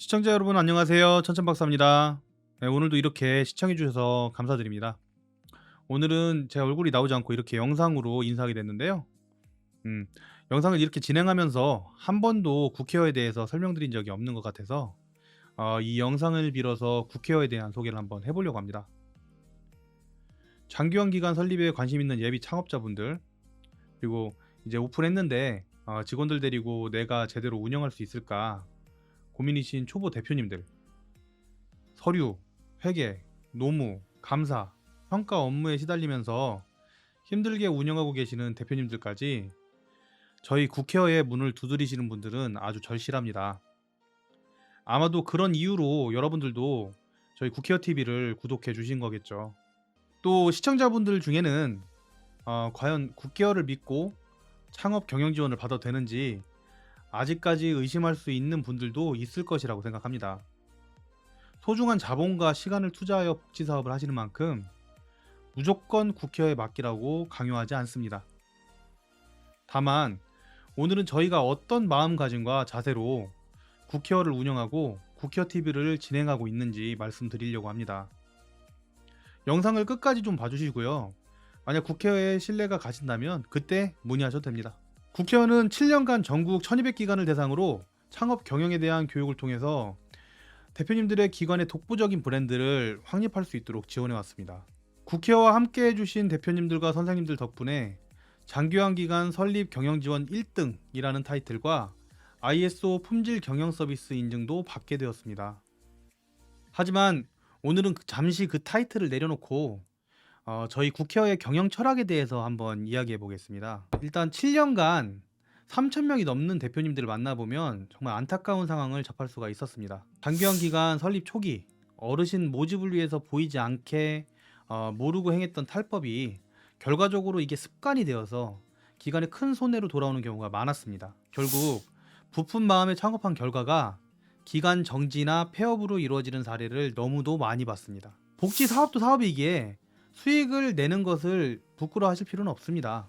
시청자 여러분 안녕하세요. 천천박사입니다. 네, 오늘도 이렇게 시청해 주셔서 감사드립니다. 오늘은 제 얼굴이 나오지 않고 이렇게 영상으로 인사하게 됐는데요. 음, 영상을 이렇게 진행하면서 한 번도 국회의원에 대해서 설명드린 적이 없는 것 같아서 어, 이 영상을 빌어서 국회의원에 대한 소개를 한번 해보려고 합니다. 장기화 기간 설립에 관심 있는 예비 창업자분들 그리고 이제 오픈했는데 어, 직원들 데리고 내가 제대로 운영할 수 있을까 고민이신 초보 대표님들, 서류, 회계, 노무, 감사, 평가 업무에 시달리면서 힘들게 운영하고 계시는 대표님들까지 저희 국회의회 문을 두드리시는 분들은 아주 절실합니다. 아마도 그런 이유로 여러분들도 저희 국회의원 TV를 구독해 주신 거겠죠. 또 시청자분들 중에는 어, 과연 국회의원을 믿고 창업 경영 지원을 받아도 되는지 아직까지 의심할 수 있는 분들도 있을 것이라고 생각합니다. 소중한 자본과 시간을 투자하여 복지 사업을 하시는 만큼 무조건 국회에 맡기라고 강요하지 않습니다. 다만 오늘은 저희가 어떤 마음가짐과 자세로 국회의원을 운영하고 국회의원 TV를 진행하고 있는지 말씀드리려고 합니다. 영상을 끝까지 좀 봐주시고요. 만약 국회의회 신뢰가 가신다면 그때 문의하셔도 됩니다. 국회의원은 7년간 전국 1200기관을 대상으로 창업 경영에 대한 교육을 통해서 대표님들의 기관의 독보적인 브랜드를 확립할 수 있도록 지원해 왔습니다. 국회와 함께 해주신 대표님들과 선생님들 덕분에 장기환 기간 설립 경영 지원 1등이라는 타이틀과 ISO 품질 경영 서비스 인증도 받게 되었습니다. 하지만 오늘은 그- 잠시 그 타이틀을 내려놓고 어, 저희 국회의 경영 철학에 대해서 한번 이야기해 보겠습니다. 일단 7년간 3,000명이 넘는 대표님들을 만나보면 정말 안타까운 상황을 접할 수가 있었습니다. 장기화 기간 설립 초기 어르신 모집을 위해서 보이지 않게 어, 모르고 행했던 탈법이 결과적으로 이게 습관이 되어서 기간에 큰 손해로 돌아오는 경우가 많았습니다. 결국 부푼 마음에 창업한 결과가 기간 정지나 폐업으로 이루어지는 사례를 너무도 많이 봤습니다. 복지 사업도 사업이기에 수익을 내는 것을 부끄러워하실 필요는 없습니다.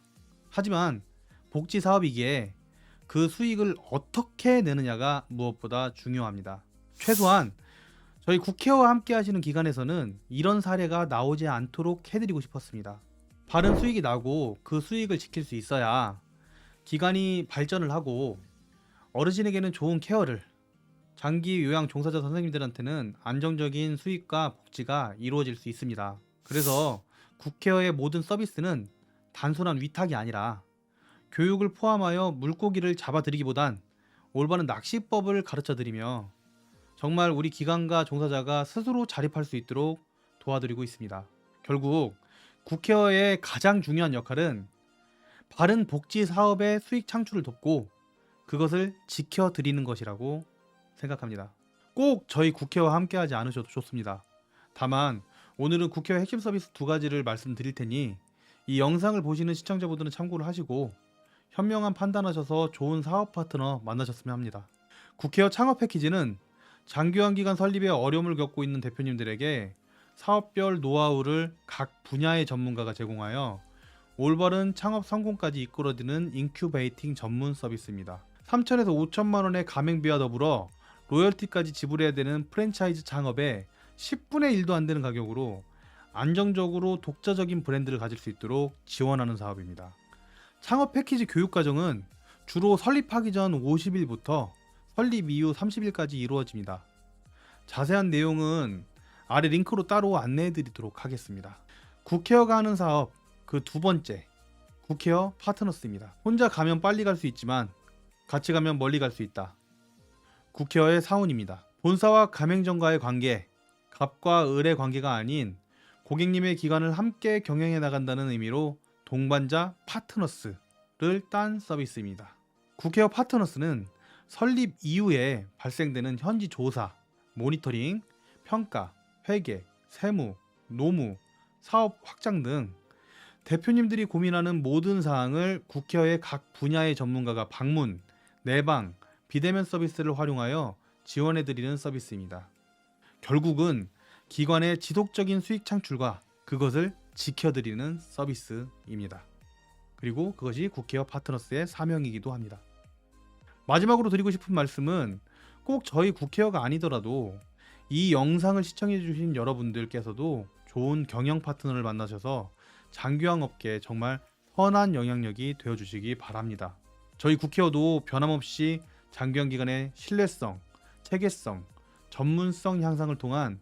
하지만 복지 사업이기에 그 수익을 어떻게 내느냐가 무엇보다 중요합니다. 최소한 저희 국회와 함께 하시는 기관에서는 이런 사례가 나오지 않도록 해드리고 싶었습니다. 바른 수익이 나고 그 수익을 지킬 수 있어야 기관이 발전을 하고 어르신에게는 좋은 케어를 장기 요양 종사자 선생님들한테는 안정적인 수익과 복지가 이루어질 수 있습니다. 그래서 국회의 모든 서비스는 단순한 위탁이 아니라 교육을 포함하여 물고기를 잡아드리기보단 올바른 낚시법을 가르쳐드리며 정말 우리 기관과 종사자가 스스로 자립할 수 있도록 도와드리고 있습니다. 결국 국회의 가장 중요한 역할은 바른 복지 사업의 수익 창출을 돕고 그것을 지켜드리는 것이라고 생각합니다. 꼭 저희 국회와 함께하지 않으셔도 좋습니다. 다만 오늘은 국회 핵심 서비스 두 가지를 말씀드릴 테니 이 영상을 보시는 시청자분들은 참고를 하시고 현명한 판단하셔서 좋은 사업 파트너 만나셨으면 합니다. 국회의원 창업 패키지는 장기환 기간 설립에 어려움을 겪고 있는 대표님들에게 사업별 노하우를 각 분야의 전문가가 제공하여 올바른 창업 성공까지 이끌어드는 인큐베이팅 전문 서비스입니다. 3천에서 5천만 원의 가맹비와 더불어 로열티까지 지불해야 되는 프랜차이즈 창업에 10분의 1도 안 되는 가격으로 안정적으로 독자적인 브랜드를 가질 수 있도록 지원하는 사업입니다. 창업 패키지 교육 과정은 주로 설립하기 전 50일부터 설립 이후 30일까지 이루어집니다. 자세한 내용은 아래 링크로 따로 안내해 드리도록 하겠습니다. 국회어가 하는 사업 그 두 번째 국회어 파트너스입니다. 혼자 가면 빨리 갈 수 있지만 같이 가면 멀리 갈 수 있다. 국회어의 사원입니다. 본사와 가맹점과의 관계, 갑과 을의 관계가 아닌 고객님의 기관을 함께 경영해 나간다는 의미로 동반자 파트너스를 딴 서비스입니다. 국회어 파트너스는 설립 이후에 발생되는 현지 조사, 모니터링, 평가, 회계, 세무, 노무, 사업 확장 등 대표님들이 고민하는 모든 사항을 국회의 각 분야의 전문가가 방문, 내방, 비대면 서비스를 활용하여 지원해 드리는 서비스입니다. 결국은 기관의 지속적인 수익 창출과 그것을 지켜드리는 서비스입니다. 그리고 그것이 국회와 파트너스의 사명이기도 합니다. 마지막으로 드리고 싶은 말씀은 꼭 저희 국회의가 아니더라도 이 영상을 시청해 주신 여러분들께서도 좋은 경영 파트너를 만나셔서 장규항 업계에 정말 선한 영향력이 되어 주시기 바랍니다. 저희 국회의도 변함없이 장규항 기관의 신뢰성, 체계성, 전문성 향상을 통한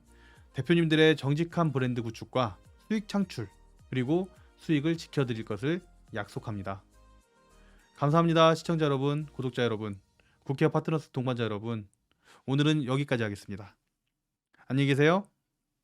대표님들의 정직한 브랜드 구축과 수익 창출 그리고 수익을 지켜드릴 것을 약속합니다. 감사합니다 시청자 여러분, 구독자 여러분, 국회 파트너스 동반자 여러분 오늘은 여기까지 하겠습니다. 안녕히 계세요.